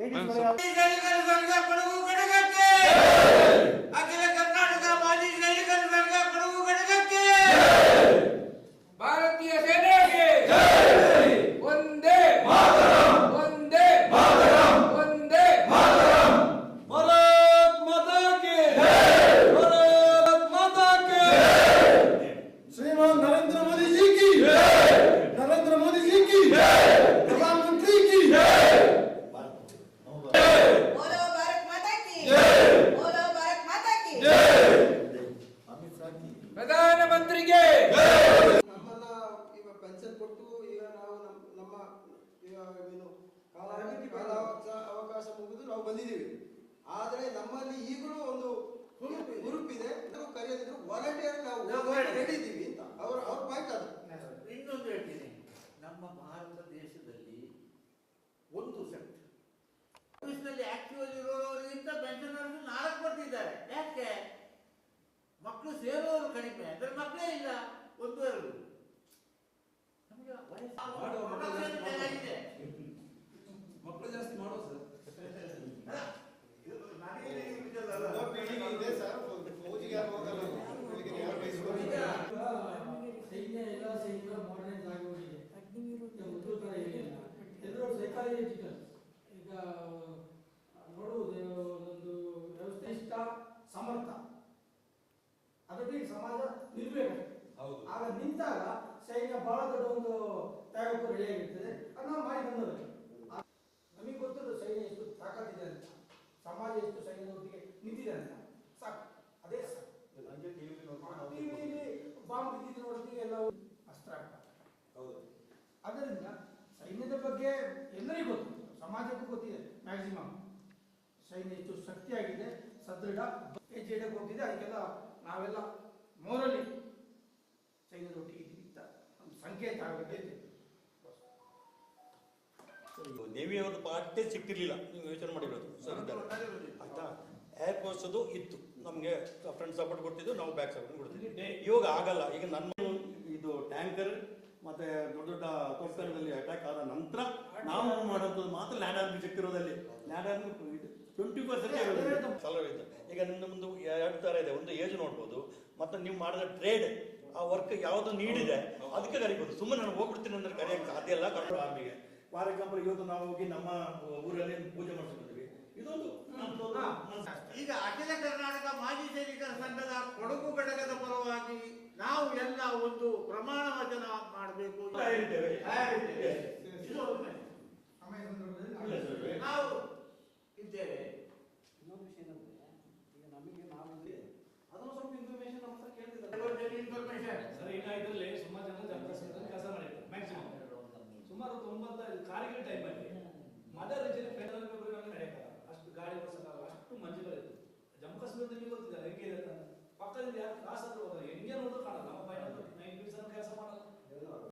ಸೈನಿಕರ ಪ್ರಧಾನಮಂತ್ರಿಗೆ! ನಮ್ಮನ್ನ ಈಗ ಪೆನ್ಷನ್ ಕೊಟ್ಟು ಈಗ ನಾವು ನಮ್- ನಮ್ಮ, ಈಗ ಏನು ಅವಕಾಶ- ಮುಗಿದು ನಾವು ಬಂದಿದ್ದೀವಿ. ಆದರೆ ನಮ್ಮಲ್ಲಿ ಈಗಲೂ ಒಂದು ಗ್ರೂಪ್ ಇದೆ ನಾವು ಕರೆಯೋದಿದ್ರು ಮಕ್ಕಳು ಸೇರೋರು ಕಡಿಮೆ ಅಂದ್ರೆ ಮಕ್ಕಳೇ ಇಲ್ಲ ಒಂದು ಎರಡು. ನಮಗೆ ವಯಸ್ಸು- ಪ್ರೊಡಕ್ಷನ್ ಚೆನ್ನಾಗಿದೆ. ಮಕ್ಕಳು ಜಾಸ್ತಿ ಮಾಡೋ ಸರ್ ಅಲ್ಲ, ಇದು ನನಗೆ ಇದಲ್ಲ. ಸೈನ್ಯ ಎಲ್ಲ ಸೈನ್ಯ ಮಾಡರ್ನೈಸ್ ಆಗಿ ಹೋಗಿದೆ ಈಗ ಮೊದಲು ಥರ ಏನಿಲ್ಲ ಎಲ್ಲರೂ ಸೈಕಾಲಜಿಕಲ್ ಈಗ ನೋಡುವುದು ಒಂದು ವ್ಯವಸ್ಥೆ ಇಷ್ಟ ಸಮರ್ಥ ಸಮಾಜ ನಿಲ್ಬೇಕು ಹೌದು. ಆಗ ನಿಂತಾಗ ಸೈನ್ಯ ಬಹಳ ದೊಡ್ಡ ಒಂದು ತ್ಯಾಗಕ್ಕೂ ರೆಡಿಯಾಗಿರ್ತದೆ ಅದನ್ನ ಮಾಡಿ ಬಂದವರು ನಮಗೆ ಗೊತ್ತದು ಸೈನ್ಯ ಎಷ್ಟು ತಾಕತ್ತಿದೆ ಅಂತ. ಸಮಾಜ ಎಷ್ಟು ಸೈನ್ಯದೊಟ್ಟಿಗೆ ನಿಂತಿದೆ ಅಂತ. ಸಾಕು. ಅದೇ ಸಾಕು. ಟಿವಿಲಿ ಬಾಂಬ್ ಬಿದ್ದಿದ್ದು ನೋಡ್ತೀವಿ ಎಲ್ಲ ಅಸ್ತ್ರ ಹೌದು. ಅದರಿಂದ ಸೈನ್ಯದ ಬಗ್ಗೆ ಎಲ್ಲರಿಗೂ ಗೊತ್ತು. ಸಮಾಜಕ್ಕೂ ಗೊತ್ತಿದೆ ಮ್ಯಾಕ್ಸಿಮಮ್ ಸೈನ್ಯ ಎಷ್ಟು ಶಕ್ತಿಯಾಗಿದೆ ಸದೃಢ ಹೆಜ್ಜೆ ಇಡಕ್ಕೆ ಹೋಗಿದೆ ಅದಕ್ಕೆಲ್ಲ ನಾವೆಲ್ಲ ಮೋರಲಿ ಚೈನದ ಒಟ್ಟಿಗೆ ಅಂತ ಒಂದು ಸಂಕೇತ ಆಗಬೇಕೈತೆ ನೇವಿಯವರ ಪಾಠ್ಯ ಸಿಕ್ತಿರ್ಲಿಲ್ಲ. ನೀವು ಯೋಚನೆ ಮಾಡಿರೋದು. ಸರ್ ಆಯ್ತಾ? ಏರ್ ಅದು ಇತ್ತು. ನಮಗೆ ಫ್ರೆಂಡ್ ಸಪೋರ್ಟ್ ಕೊಡ್ತಿದ್ದು ನಾವು ಬ್ಯಾಕ್ ಸಪೋರ್ಟ್ ಕೊಡ್ತಿದ್ವಿ ಇವಾಗ ಆಗಲ್ಲ. ಈಗ ನನ್ನ ಇದು ಟ್ಯಾಂಕರ್ ಮತ್ತೆ ದೊಡ್ಡ ದೊಡ್ಡ ತೋಟದಲ್ಲಿ ಅಟ್ಯಾಕ್ ಆದ ನಂತರ ನಾವು ಮಾಡೋದು ಮಾತ್ರ ಲ್ಯಾಂಡ್ ಆರ್ಮಿ ಸಿಕ್ತಿರೋದಲ್ಲಿ ಲ್ಯಾಂಡ್ ಆರ್ಮಿ ಟ್ವೆಂಟಿ ಪರ್ಸೆಂಟ್ ಈಗ ನಿನ್ನ ಮುಂದೆ ಎರಡು ಥರ ಇದೆ. ಒಂದು ಏಜ್ ನೋಡ್ಬೋದು ಮತ್ತೆ ನೀವು ಮಾಡಿದ ಟ್ರೇಡ್ ಆ ವರ್ಕ್ ಯಾವುದು ನೀಡಿದೆ ಅದಕ್ಕೆ ಕರಿಬೋದು. ಸುಮ್ಮನೆ ನಾನು ಹೋಗ್ಬಿಡ್ತೀನಿ ಅಂದ್ರೆ ಕರೆಯಕ್ಕೆ ಸಾಧ್ಯ ಇಲ್ಲ ಕರ್ಕೊಂಡು ಆರ್ಮಿಗೆ ಫಾರ್ ಎಕ್ಸಾಂಪಲ್ ಇವತ್ತು ನಾವು ಹೋಗಿ ನಮ್ಮ ಊರಲ್ಲಿ ಪೂಜೆ ಮಾಡಿಸ್ಕೊಂಡಿದ್ವಿ. ಇದೊಂದು ಈಗ ಅಖಿಲ ಕರ್ನಾಟಕ ಮಾಜಿ ಸೈನಿಕರ ಸಂಘದ ಕೊಡಗು ಘಟಕದ ಪರವಾಗಿ ನಾವು ಎಲ್ಲ ಒಂದು ಪ್ರಮಾಣ ವಚನ ಮಾಡಬೇಕು. ನಾವು ಇದ್ದೇವೆ. ತೊಂಬತ್ತ ಕಾರ್ಗಿಲ್ ಟೈಮಲ್ಲಿ ಮದರ್ ರೀಜನ್ ಫೆಡರಲ್ ನಡೆಯಲ್ಲ ಅಷ್ಟು ಗಾಡಿ ಓಡಿಸೋಕ್ಕಾಗಲ್ಲ ಅಷ್ಟು ಮಂಜುಗಳಿತ್ತು ಜಮ್ಮು ಕಾಶ್ಮೀರದಲ್ಲಿ ಗೊತ್ತಿದ್ದಾರೆ ಹೆಂಗೆ ಇದೆ ಅಂತ. ಪಕ್ಕದಲ್ಲಿ ಯಾರು ಕ್ರಾಸ್ ಹತ್ರ ಹೋದ್ರೆ ಹೆಂಗೆ ನೋಡಿದ್ರು ಕಾಣಲ್ಲ.